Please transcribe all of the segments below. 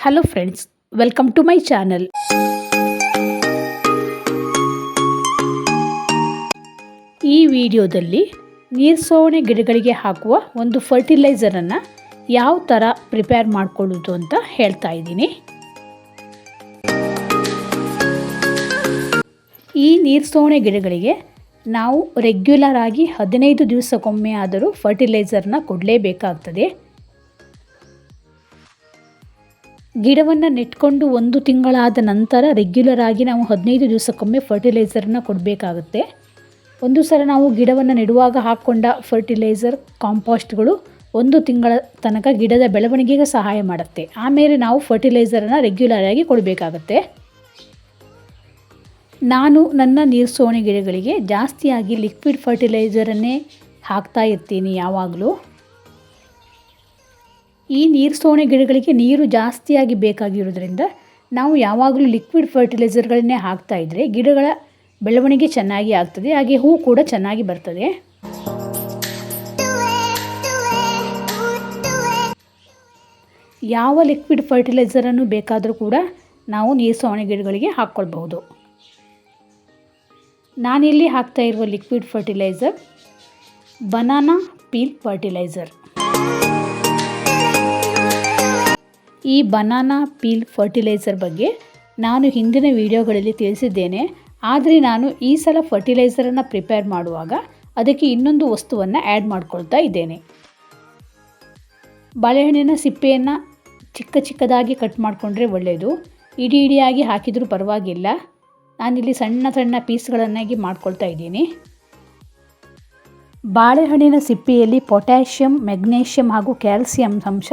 Hello friends welcome to my channel ಈ ವಿಡಿಯೋದಲ್ಲಿ ನೀರ್ಸೋಣೆ ಗಿಡಗಳಿಗೆ ಹಾಕುವ ಒಂದು ಫರ್ಟಿಲೈಸರನ್ನು ಯಾವ ಥರ ಪ್ರಿಪೇರ್ ಮಾಡ್ಕೊಳ್ಳೋದು ಅಂತ ಹೇಳ್ತಾ ಇದ್ದೀನಿ. ಈ ನೀರ್ಸೋಣೆ ಗಿಡಗಳಿಗೆ ನಾವು ರೆಗ್ಯುಲರ್ ಆಗಿ ಹದಿನೈದು ದಿವಸಕ್ಕೊಮ್ಮೆ ಆದರೂ ಫರ್ಟಿಲೈಸರ್ನ ಕೊಡಲೇಬೇಕಾಗ್ತದೆ. ಗಿಡವನ್ನು ನೆಟ್ಕೊಂಡು ಒಂದು ತಿಂಗಳಾದ ನಂತರ ರೆಗ್ಯುಲರ್ ಆಗಿ ನಾವು ಹದಿನೈದು ದಿವಸಕ್ಕೊಮ್ಮೆ ಫರ್ಟಿಲೈಸರ್ನ ಕೊಡಬೇಕಾಗುತ್ತೆ. ಒಂದು ಸಲ ನಾವು ಗಿಡವನ್ನು ನೆಡುವಾಗ ಹಾಕ್ಕೊಂಡ ಫರ್ಟಿಲೈಸರ್ ಕಾಂಪೋಸ್ಟ್ಗಳು ಒಂದು ತಿಂಗಳ ತನಕ ಗಿಡದ ಬೆಳವಣಿಗೆಗೆ ಸಹಾಯ ಮಾಡುತ್ತೆ. ಆಮೇಲೆ ನಾವು ಫರ್ಟಿಲೈಸರನ್ನು ರೆಗ್ಯುಲರ್ ಆಗಿ ಕೊಡಬೇಕಾಗತ್ತೆ. ನಾನು ನನ್ನ ನೀರ್ಸೋಣೆ ಗಿಡಗಳಿಗೆ ಜಾಸ್ತಿಯಾಗಿ ಲಿಕ್ವಿಡ್ ಫರ್ಟಿಲೈಸರನ್ನೇ ಹಾಕ್ತಾ ಇರ್ತೀನಿ ಯಾವಾಗಲೂ. ಈ ನೀರು ಸೋಣೆ ಗಿಡಗಳಿಗೆ ನೀರು ಜಾಸ್ತಿಯಾಗಿ ಬೇಕಾಗಿರೋದ್ರಿಂದ ನಾವು ಯಾವಾಗಲೂ ಲಿಕ್ವಿಡ್ ಫರ್ಟಿಲೈಸರ್ಗಳನ್ನೇ ಹಾಕ್ತಾ ಇದ್ದರೆ ಗಿಡಗಳ ಬೆಳವಣಿಗೆ ಚೆನ್ನಾಗಿ ಆಗ್ತದೆ, ಹಾಗೆ ಹೂ ಕೂಡ ಚೆನ್ನಾಗಿ ಬರ್ತದೆ. ಯಾವ ಲಿಕ್ವಿಡ್ ಫರ್ಟಿಲೈಸರನ್ನು ಬೇಕಾದರೂ ಕೂಡ ನಾವು ನೀರು ಸೋಣೆ ಗಿಡಗಳಿಗೆ ಹಾಕ್ಕೊಳ್ಬಹುದು. ನಾನಿಲ್ಲಿ ಹಾಕ್ತಾ ಇರುವ liquid fertiliser banana peel fertiliser ಈ ಬನಾನಾ ಪೀಲ್ ಫರ್ಟಿಲೈಸರ್ ಬಗ್ಗೆ ನಾನು ಹಿಂದಿನ ವಿಡಿಯೋಗಳಲ್ಲಿ ತಿಳಿಸಿದ್ದೇನೆ. ಆದರೆ ನಾನು ಈ ಸಲ ಫರ್ಟಿಲೈಸರನ್ನು ಪ್ರಿಪೇರ್ ಮಾಡುವಾಗ ಅದಕ್ಕೆ ಇನ್ನೊಂದು ವಸ್ತುವನ್ನು ಆ್ಯಡ್ ಮಾಡ್ಕೊಳ್ತಾ ಇದ್ದೇನೆ. ಬಾಳೆಹಣ್ಣಿನ ಸಿಪ್ಪೆಯನ್ನು ಚಿಕ್ಕ ಚಿಕ್ಕದಾಗಿ ಕಟ್ ಮಾಡಿಕೊಂಡ್ರೆ ಒಳ್ಳೆಯದು ಇಡೀ ಇಡಿಯಾಗಿ ಹಾಕಿದರೂ ಪರವಾಗಿಲ್ಲ. ನಾನಿಲ್ಲಿ ಸಣ್ಣ ಸಣ್ಣ ಪೀಸ್ಗಳನ್ನಾಗಿ ಮಾಡ್ಕೊಳ್ತಾ ಇದ್ದೀನಿ. ಬಾಳೆಹಣ್ಣಿನ ಸಿಪ್ಪೆಯಲ್ಲಿ ಪೊಟ್ಯಾಷಿಯಂ, ಮೆಗ್ನೇಷಿಯಂ ಹಾಗೂ ಕ್ಯಾಲ್ಸಿಯಂ ಅಂಶ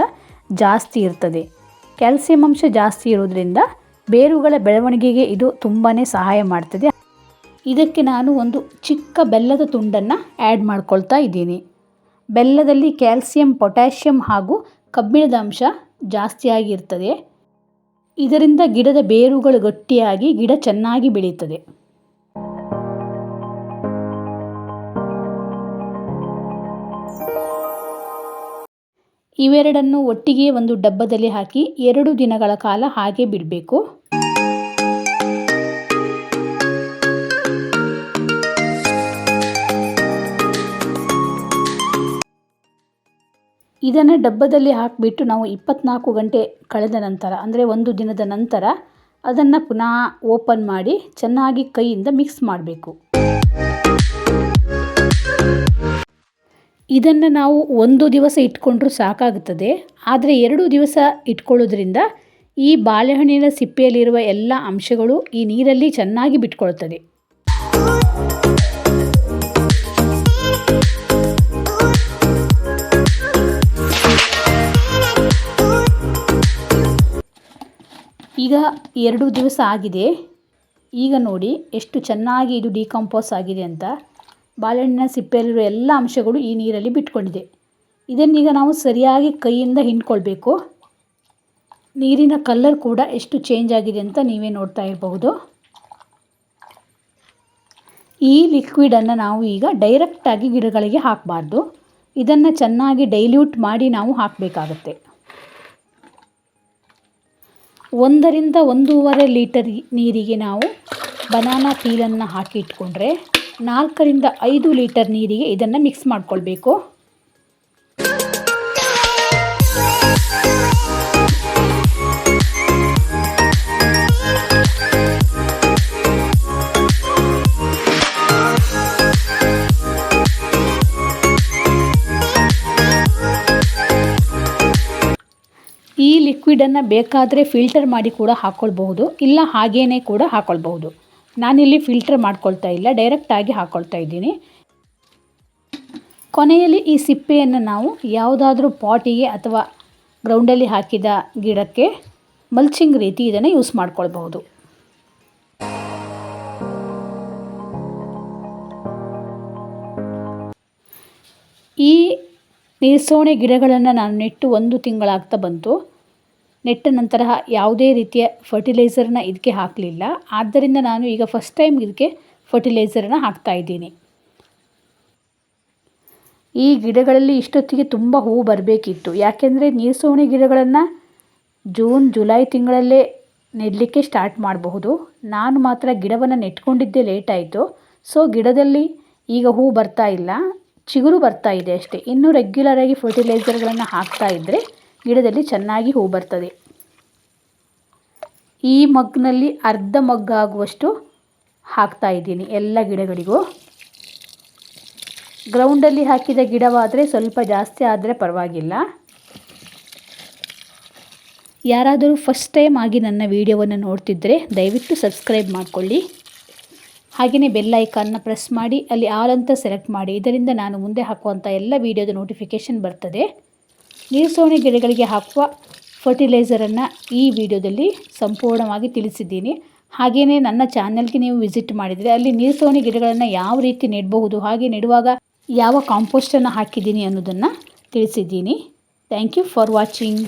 ಜಾಸ್ತಿ ಇರ್ತದೆ. ಕ್ಯಾಲ್ಸಿಯಂ ಅಂಶ ಜಾಸ್ತಿ ಇರೋದ್ರಿಂದ ಬೇರುಗಳ ಬೆಳವಣಿಗೆಗೆ ಇದು ತುಂಬಾ ಸಹಾಯ ಮಾಡ್ತದೆ. ಇದಕ್ಕೆ ನಾನು ಒಂದು ಚಿಕ್ಕ ಬೆಲ್ಲದ ತುಂಡನ್ನು ಆ್ಯಡ್ ಮಾಡ್ಕೊಳ್ತಾ ಇದ್ದೀನಿ. ಬೆಲ್ಲದಲ್ಲಿ ಕ್ಯಾಲ್ಸಿಯಂ, ಪೊಟ್ಯಾಷಿಯಂ ಹಾಗೂ ಕಬ್ಬಿಣದ ಅಂಶ ಜಾಸ್ತಿಯಾಗಿರ್ತದೆ ಇದರಿಂದ ಗಿಡದ ಬೇರುಗಳು ಗಟ್ಟಿಯಾಗಿ, ಗಿಡ ಚೆನ್ನಾಗಿ ಬೆಳೀತದೆ. ಇವೆರಡನ್ನು ಒಟ್ಟಿಗೆ ಒಂದು ಡಬ್ಬದಲ್ಲಿ ಹಾಕಿ ಎರಡು ದಿನಗಳ ಕಾಲ ಹಾಗೆ ಬಿಡಬೇಕು. ಇದನ್ನು ಡಬ್ಬದಲ್ಲಿ ಹಾಕಿಬಿಟ್ಟು ನಾವು ಇಪ್ಪತ್ನಾಲ್ಕು ಗಂಟೆ ಕಳೆದ ನಂತರ, ಅಂದರೆ ಒಂದು ದಿನದ ನಂತರ, ಅದನ್ನು ಪುನಃ ಓಪನ್ ಮಾಡಿ ಚೆನ್ನಾಗಿ ಕೈಯಿಂದ ಮಿಕ್ಸ್ ಮಾಡಬೇಕು. ಇದನ್ನು ನಾವು ಒಂದು ದಿವಸ ಇಟ್ಕೊಂಡ್ರೂ ಸಾಕಾಗುತ್ತದೆ ಆದರೆ ಎರಡು ದಿವಸ ಇಟ್ಕೊಳ್ಳೋದ್ರಿಂದ ಈ ಬಾಳೆಹಣ್ಣಿನ ಸಿಪ್ಪೆಯಲ್ಲಿರುವ ಎಲ್ಲ ಅಂಶಗಳು ಈ ನೀರಲ್ಲಿ ಚೆನ್ನಾಗಿ ಬಿಟ್ಕೊಳ್ತದೆ. ಈಗ ಎರಡು ದಿವಸ ಆಗಿದೆ. ಈಗ ನೋಡಿ ಎಷ್ಟು ಚೆನ್ನಾಗಿ ಇದು ಡಿಕಂಪೋಸ್ ಆಗಿದೆ ಅಂತ. ಬಾಳೆಹಣ್ಣಿನ ಸಿಪ್ಪೆಯಲ್ಲಿರುವ ಎಲ್ಲ ಅಂಶಗಳು ಈ ನೀರಲ್ಲಿ ಬಿಟ್ಕೊಂಡಿದೆ. ಇದನ್ನೀಗ ನಾವು ಸರಿಯಾಗಿ ಕೈಯಿಂದ ಹಿಂಡ್ಕೊಳ್ಬೇಕು. ನೀರಿನ ಕಲರ್ ಕೂಡ ಎಷ್ಟು ಚೇಂಜ್ ಆಗಿದೆ ಅಂತ ನೀವೇ ನೋಡ್ತಾ ಇರಬಹುದು. ಈ ಲಿಕ್ವಿಡನ್ನು ನಾವು ಈಗ ಡೈರೆಕ್ಟಾಗಿ ಗಿಡಗಳಿಗೆ ಹಾಕಬಾರ್ದು. ಇದನ್ನು ಚೆನ್ನಾಗಿ ಡೈಲ್ಯೂಟ್ ಮಾಡಿ ನಾವು ಹಾಕಬೇಕಾಗತ್ತೆ. ಒಂದರಿಂದ ಒಂದೂವರೆ ಲೀಟರ್ ನೀರಿಗೆ ನಾವು ಬನಾನಾ ಪೀಲನ್ನು ಹಾಕಿ ಇಟ್ಕೊಂಡ್ರೆ ನಾಲ್ಕರಿಂದ ಐದು ಲೀಟರ್ ನೀರಿಗೆ ಇದನ್ನು ಮಿಕ್ಸ್ ಮಾಡಿಕೊಳ್ಬೇಕು. ಈ ಲಿಕ್ವಿಡನ್ನು ಬೇಕಾದರೆ ಫಿಲ್ಟರ್ ಮಾಡಿ ಕೂಡ ಹಾಕ್ಕೊಳ್ಬಹುದು ಇಲ್ಲ ಹಾಗೇನೆ ಕೂಡ ಹಾಕ್ಕೊಳ್ಬಹುದು ನಾನಿಲ್ಲಿ ಫಿಲ್ಟರ್ ಮಾಡ್ಕೊಳ್ತಾ ಇಲ್ಲ ಡೈರೆಕ್ಟಾಗಿ ಹಾಕ್ಕೊಳ್ತಾ ಇದ್ದೀನಿ. ಕೊನೆಯಲ್ಲಿ ಈ ಸಿಪ್ಪೆಯನ್ನು ನಾವು ಯಾವುದಾದ್ರೂ ಪಾಟಿಗೆ ಅಥವಾ ಗ್ರೌಂಡಲ್ಲಿ ಹಾಕಿದ ಗಿಡಕ್ಕೆ ಮಲ್ಚಿಂಗ್ ರೀತಿ ಇದನ್ನು ಯೂಸ್ ಮಾಡ್ಕೊಳ್ಬಹುದು. ಈ ನೀರ್ಸೋಣೆ ಗಿಡಗಳನ್ನು ನಾನು ನೆಟ್ಟು ಒಂದು ತಿಂಗಳಾಗ್ತಾ ಬಂತು. ನೆಟ್ಟ ನಂತರ ಯಾವುದೇ ರೀತಿಯ ಫರ್ಟಿಲೈಸರ್ನ ಇದಕ್ಕೆ ಹಾಕಲಿಲ್ಲ. ಆದ್ದರಿಂದ ನಾನು ಈಗ ಫಸ್ಟ್ ಟೈಮ್ ಇದಕ್ಕೆ ಫರ್ಟಿಲೈಸರನ್ನು ಹಾಕ್ತಾಯಿದ್ದೀನಿ ಈ ಗಿಡಗಳಲ್ಲಿ ಇಷ್ಟೊತ್ತಿಗೆ ತುಂಬ ಹೂವು ಬರಬೇಕಿತ್ತು. ಯಾಕೆಂದರೆ ನೀರ್ಸೋಣಿ ಗಿಡಗಳನ್ನು ಜೂನ್, ಜುಲೈ ತಿಂಗಳಲ್ಲೇ ನೆಡಲಿಕ್ಕೆ ಸ್ಟಾರ್ಟ್ ಮಾಡಬಹುದು. ನಾನು ಮಾತ್ರ ಗಿಡವನ್ನು ನೆಟ್ಕೊಂಡಿದ್ದೇ ಲೇಟ್ ಆಯಿತು. ಸೊ ಗಿಡದಲ್ಲಿ ಈಗ ಹೂ ಬರ್ತಾ ಇಲ್ಲ. ಚಿಗುರು ಬರ್ತಾ ಇದೆ ಅಷ್ಟೇ. ಇನ್ನೂ ರೆಗ್ಯುಲರಾಗಿ ಫರ್ಟಿಲೈಸರ್ಗಳನ್ನು ಹಾಕ್ತಾ ಇದ್ದರೆ ಗಿಡದಲ್ಲಿ ಚೆನ್ನಾಗಿ ಹೂ ಬರ್ತದೆ. ಈ ಮಗ್ನಲ್ಲಿ ಅರ್ಧ ಮಗ್ಗಾಗುವಷ್ಟು ಹಾಕ್ತಾ ಇದ್ದೀನಿ ಎಲ್ಲ ಗಿಡಗಳಿಗೂ. ಗ್ರೌಂಡಲ್ಲಿ ಹಾಕಿದ ಗಿಡವಾದರೆ ಸ್ವಲ್ಪ ಜಾಸ್ತಿ ಆದರೆ ಪರವಾಗಿಲ್ಲ. ಯಾರಾದರೂ ಫಸ್ಟ್ ಟೈಮ್ ಆಗಿ ನನ್ನ ವಿಡಿಯೋವನ್ನು ನೋಡ್ತಿದ್ದರೆ ದಯವಿಟ್ಟು ಸಬ್ಸ್ಕ್ರೈಬ್ ಮಾಡಿಕೊಳ್ಳಿ. ಹಾಗೆಯೇ ಬೆಲ್ ಐಕಾನ್ನ ಪ್ರೆಸ್ ಮಾಡಿ, ಅಲ್ಲಿ ಆಲ್ ಅಂತ ಸೆಲೆಕ್ಟ್ ಮಾಡಿ. ಇದರಿಂದ ನಾನು ಮುಂದೆ ಹಾಕುವಂಥ ಎಲ್ಲ ವೀಡಿಯೋದ ನೋಟಿಫಿಕೇಷನ್ ಬರ್ತದೆ. ನೀರು ಗಿಡಗಳಿಗೆ ಹಾಕುವ ಫರ್ಟಿಲೈಸರನ್ನು ಈ ವಿಡಿಯೋದಲ್ಲಿ ಸಂಪೂರ್ಣವಾಗಿ ತಿಳಿಸಿದ್ದೀನಿ. ಹಾಗೆಯೇ ನನ್ನ ಚಾನಲ್ಗೆ ನೀವು ವಿಸಿಟ್ ಮಾಡಿದರೆ ಅಲ್ಲಿ ನೀರ್ಸೋಣಿ ಗಿಡಗಳನ್ನು ಯಾವ ರೀತಿ ನೆಡಬಹುದು, ಹಾಗೆ ನೆಡುವಾಗ ಯಾವ ಕಾಂಪೋಸ್ಟನ್ನು ಹಾಕಿದ್ದೀನಿ ಅನ್ನೋದನ್ನು ತಿಳಿಸಿದ್ದೀನಿ. Thank you for watching.